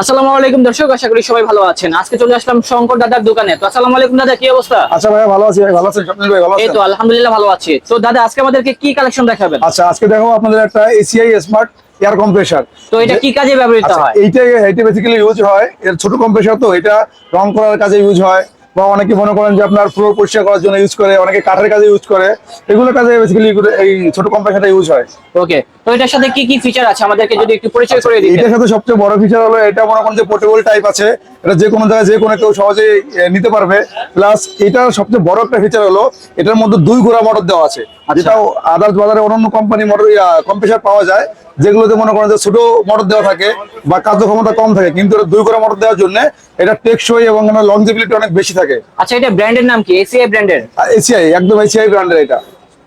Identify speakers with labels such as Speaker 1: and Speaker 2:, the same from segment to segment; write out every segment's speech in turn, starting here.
Speaker 1: আসসালামু আলাইকুম দর্শক আশা করি সবাই ভালো আছেন। আজকে চলে আসলাম শঙ্কর দাদার দোকানে। তো আসসালামু আলাইকুম দাদা কি অবস্থা?
Speaker 2: আচ্ছা ভাই ভালো আছি ভাই ভালো আছেন? স্বপ্নিল ভাই ভালো
Speaker 1: এই
Speaker 2: আছেন?
Speaker 1: তো আলহামদুলিল্লাহ ভালো আছি। তো দাদা আজকে আমাদেরকে কি কালেকশন দেখাবেন?
Speaker 2: আচ্ছা আজকে দেখো আপনাদের একটা এসিআই স্মার্ট এয়ার কম্প্রেসার
Speaker 1: তো এটা কি কাজে ব্যবহৃত
Speaker 2: আচ্ছা
Speaker 1: হয়?
Speaker 2: এইটা এটা বেসিক্যালি ইউজ হয়। এর ছোট কম্প্রেসার তো এটা রং করার কাজে ইউজ হয়। বা অনেকে মনে করেন যে আপনার ফ্লোর পরিষ্কার করার জন্য ইউজ করে অনেকে কাঠের কাজে ইউজ করে এগুলো কাজে বেসিক্যালি এই ছোট কম্প্রেসারটা ইউজ হয়।
Speaker 1: ওকে তো এটার সাথে কি কি ফিচার আছে? আমাদেরকে যদি একটু পরিচয় করে দিই
Speaker 2: এটার সাথে সবচেয়ে বড় ফিচার হলো এটা মনে করেন যে পোর্টেবল টাইপ আছে। এটা যে কোনো জায়গায় যে কোনো কেউ সহজে নিতে পারবে। প্লাস এটার সবচেয়ে বড় একটা ফিচার হলো এটার মধ্যে দুই ঘোড়া মোটর দেওয়া আছে। যেটা আদার্স বাজারে অন্যান্য কোম্পানি মোটর কম্প্রেসার পাওয়া যায় যেগুলোতে মনে করেন যে ছোট মোটর দেওয়া থাকে বা কার্যক্ষমতা কম থাকে কিন্তু এটা দুই ঘোড়া মোটর দেওয়ার জন্য এটা টেকসই এবং লংজিবিলিটি অনেক বেশি থাকে।
Speaker 1: আচ্ছা এটা ব্র্যান্ডের নাম কি? এসিআই ব্র্যান্ডের
Speaker 2: এসিআই একদম এসিআই ব্র্যান্ডের এটা।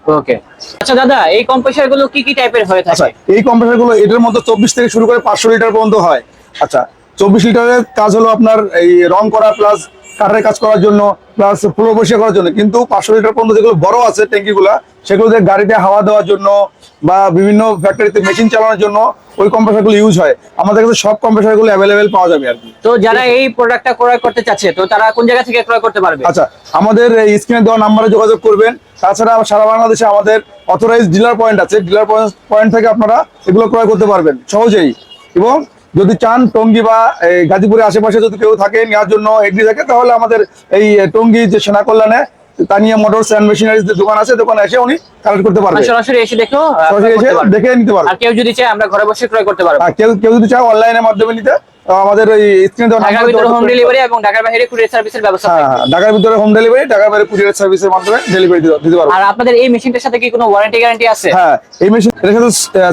Speaker 1: ওকে আচ্ছা দাদা এই কম্প্রেসারগুলো কি কি টাইপের হয়ে
Speaker 2: আচ্ছা
Speaker 1: থাকে
Speaker 2: এই কম্প্রেসারগুলো এটার মধ্যে চব্বিশ থেকে শুরু করে পাঁচশো লিটার পর্যন্ত হয়। আচ্ছা চব্বিশ লিটারের কাজ হলো আপনার এই রং করা প্লাস কাঠের কাজ করার জন্য প্লাস ফুলো বসিয়ে করার জন্য। কিন্তু পাঁচশো লিটার পর্যন্ত যেগুলো বড় আছে ট্যাঙ্কি গুলা সেগুলো দিয়ে গাড়িতে হাওয়া দেওয়ার জন্য বা বিভিন্ন ফ্যাক্টরিতে মেশিন চালানোর জন্য ওই কম্প্রেসারগুলো ইউজ হয়। আমাদের কাছে সব কম্প্রেসারগুলো অ্যাভেলেবেল পাওয়া যাবে আর কি।
Speaker 1: তো যারা এই প্রোডাক্টটা ক্রয় করতে চাচ্ছে তো তারা কোন জায়গা থেকে ক্রয় করতে পারবে?
Speaker 2: আচ্ছা আমাদের এই স্ক্রিনে দেওয়া নাম্বারে যোগাযোগ করবেন। তাছাড়া সারা বাংলাদেশে আমাদের অথরাইজ ডিলার পয়েন্ট আছে। ডিলার পয়েন্ট থেকে আপনারা এগুলো ক্রয় করতে পারবেন সহজেই। এবং যদি চান টঙ্গি বা গাজীপুরের আশেপাশে যদি কেউ থাকে, নেওয়ার জন্য এগ্রি থাকে, তাহলে আমাদের এই টঙ্গি যে সেনা কল্যাণে তানিয়া মোটরস অ্যান্ড মেশিনারিজ দোকান আছে দোকানে এসে উনি কালেক্ট করতে পারবে।
Speaker 1: সরাসরি এসে আহ,
Speaker 2: সরাসরি এসে দেখে নিতে পারবে।
Speaker 1: আর কেউ যদি চায় আমরা ঘরে বসে ক্রয় করতে পারব।
Speaker 2: কেউ কেউ যদি চায় অনলাইনের মাধ্যমে নিতে আমাদের ওই স্ক্রিনে দেওয়া
Speaker 1: ঢাকার ভিতরে হোম ডেলিভারি এবং ঢাকার বাইরে কুরিয়ার সার্ভিসের ব্যবস্থা
Speaker 2: হ্যাঁ হ্যাঁ, ঢাকার ভিতরে হোম ডেলিভারি ঢাকার বাইরে কুরিয়ার সার্ভিসের মাধ্যমে ডেলিভারি দিতে পারব।
Speaker 1: আর আপনাদের এই মেশিনটার সাথে কি কোনো ওয়ারেন্টি গ্যারান্টি আছে?
Speaker 2: হ্যাঁ এই মেশিন এর সাথে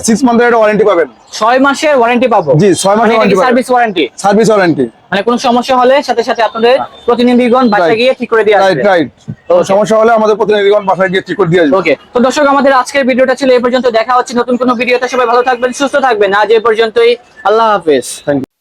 Speaker 2: সিক্স মান্থের একটা ওয়ারেন্টি পাবেন।
Speaker 1: ছয় মাসের ওয়ারেন্টি পাবো?
Speaker 2: জি, ছয় মাসের warranty পাবেন।
Speaker 1: সার্ভিস ওয়ারেন্টি
Speaker 2: সার্ভিস ওয়ারেন্টি
Speaker 1: মানে কোনো সমস্যা হলে সাথে সাথে আপনাদের প্রতিনিধিগণ বাসায় গিয়ে ঠিক করে দিয়ে
Speaker 2: রাইট
Speaker 1: আসবে।
Speaker 2: রাইট সমস্যা হলে আমাদের প্রতিনিধিগণ বাসায় গিয়ে ঠিক করে দিয়ে
Speaker 1: ওকে তো দর্শক আমাদের আজকের ভিডিওটা ছিল এই পর্যন্ত। দেখা হচ্ছে নতুন কোন ভিডিওতে। সবাই ভালো থাকবেন সুস্থ থাকবেন। আজ এই পর্যন্তই। আল্লাহ হাফেজ।
Speaker 2: Thank you